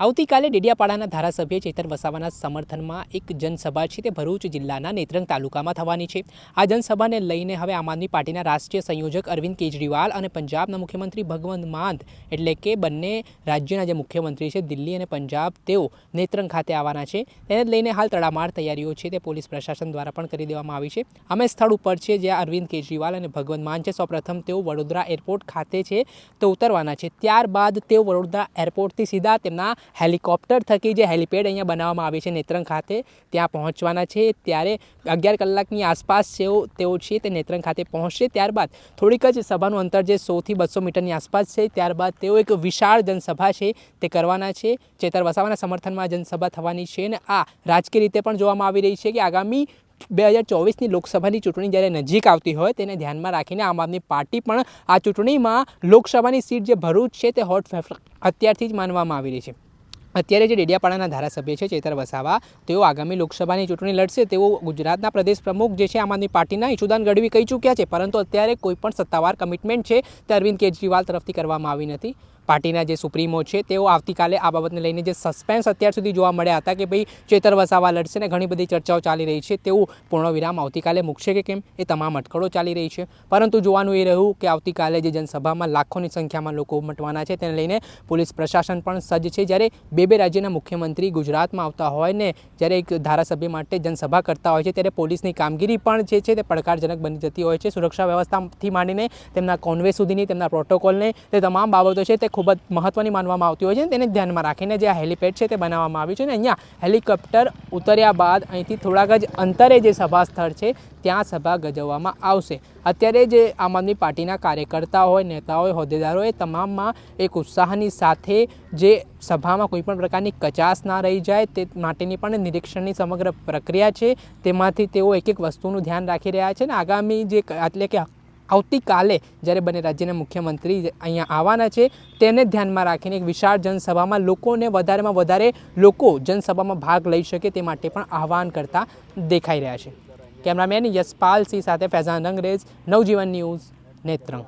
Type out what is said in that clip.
આવતીકાલે ડેડિયાપાડાના ધારાસભ્ય ચેતન વસાવાના સમર્થનમાં એક જનસભા છે તે ભરૂચ જિલ્લાના નેત્રંગ તાલુકામાં થવાની છે. આ જનસભાને લઈને હવે આમ આદમી પાર્ટીના રાષ્ટ્રીય સંયોજક અરવિંદ કેજરીવાલ અને પંજાબના મુખ્યમંત્રી ભગવંત માન એટલે કે બંને રાજ્યના જે મુખ્યમંત્રી છે દિલ્હી અને પંજાબ તેઓ નેત્રંગ ખાતે આવવાના છે. તેને લઈને હાલ તડામાર તૈયારીઓ છે તે પોલીસ પ્રશાસન દ્વારા પણ કરી દેવામાં આવી છે. અમે સ્થળ ઉપર છે જ્યાં અરવિંદ કેજરીવાલ અને ભગવંત માન છે. સૌપ્રથમ તેઓ વડોદરા એરપોર્ટ ખાતે છે તો ઉતરવાના છે. ત્યારબાદ તેઓ વડોદરા એરપોર્ટથી સીધા તેમના હેલિકોપ્ટર થકી જે હેલિપેડ અહીંયા બનાવવામાં આવે છે નેત્રંગ ખાતે, ત્યાં પહોંચવાના છે. ત્યારે અગિયાર કલાકની આસપાસ જેઓ, તેઓ છે તે નેત્રંગ ખાતે પહોંચશે. ત્યારબાદ થોડીક જ સભાનું અંતર જે સોથી બસો મીટરની આસપાસ છે. ત્યારબાદ તેઓ એક વિશાળ જનસભા છે તે કરવાના છે. ચેતર વસાવાના સમર્થનમાં જનસભા થવાની છે અને આ રાજકીય રીતે પણ જોવામાં આવી રહી છે કે આગામી બે હજાર ચોવીસની લોકસભાની ચૂંટણી જ્યારે નજીક આવતી હોય તેને ધ્યાનમાં રાખીને આમ આદમી પાર્ટી પણ આ ચૂંટણીમાં લોકસભાની સીટ જે ભરૂચ છે તે હોટ અત્યારથી જ માનવામાં આવી રહી છે. અત્યારે જે ડેડિયાપાડાના ધારાસભ્ય છે ચેતર વસાવા, તેઓ આગામી લોકસભાની ચૂંટણી લડશે. તેઓ ગુજરાતના પ્રદેશ પ્રમુખ જે છે, આમ આદમી પાર્ટીના ઈશુદાન ગઢવી કહી ચૂક્યા છે, પરંતુ અત્યારે કોઈ પણ સત્તાવાર કમિટમેન્ટ છે તે અરવિંદ કેજરીવાલ તરફથી કરવામાં આવી નથી. પાર્ટીના જે સુપ્રીમો છે, તેઓ આવતીકાલે આ બાબતને લઈને જે સસ્પેન્સ અત્યાર સુધી જોવા મળ્યા હતા કે ભાઈ ચેતર વસાવા લડશે ને ઘણી બધી ચર્ચાઓ ચાલી રહી છે, તેવું પૂર્ણવિરામ આવતીકાલે મૂકશે કે કેમ? એ તમામ અટકળો ચાલી રહી છે. પરંતુ જોવાનું એ રહ્યું કે આવતીકાલે જે જનસભામાં લાખોની સંખ્યામાં લોકો ઉમટવાના છે, તેને લઈને પોલીસ પ્રશાસન પણ સજ્જ છે. જ્યારે બે બે રાજ્યના મુખ્યમંત્રી ગુજરાતમાં આવતા હોય ને જ્યારે એક ધારાસભ્ય માટે જનસભા કરતા હોય છે, ત્યારે પોલીસની કામગીરી પણ જે છે તે પડકારજનક બની જતી હોય છે. સુરક્ષા વ્યવસ્થાથી માંડીને તેમના કોન્વે સુધીની, તેમના પ્રોટોકોલને, તે તમામ બાબતો છે તે ખૂબ જ મહત્ત્વની માનવામાં આવતી હોય છે તેને ધ્યાનમાં રાખીને જે આ હેલિપેડ છે તે બનાવવામાં આવ્યું છે અને અહીંયા હેલિકોપ્ટર ઉતર્યા બાદ અહીંથી થોડાક જ અંતરે જે સભા સ્થળ છે, ત્યાં સભા ગજવવામાં આવશે. અત્યારે જે આમ આદમી પાર્ટીના કાર્યકર્તા હોય નેતા હોય, હોદ્દેદારો હોય તમામમાં એક ઉત્સાહની સાથે જે સભામાં કોઈ પણ પ્રકારની કચાશ ના રહી જાય તે માટેની પણ નિરીક્ષણની સમગ્ર પ્રક્રિયા છે. તેમાંથી તેઓ એક એક વસ્તુનું ધ્યાન રાખી રહ્યા છે ને આગામી જે એટલે કે આવતીકાલે જ્યારે બંને રાજ્યના મુખ્યમંત્રી અહીંયા આવવાના છે, તેને ધ્યાનમાં રાખીને એક વિશાળ જનસભામાં લોકોને વધારેમાં વધારે લોકો જનસભામાં ભાગ લઈ શકે તે માટે પણ આહવાન કરતા દેખાઈ રહ્યા છે. કેમેરામેન યશપાલ સિંહ સાથે ફૈઝાન અંગ્રેજ, નવજીવન ન્યૂઝ, નેત્રંગ.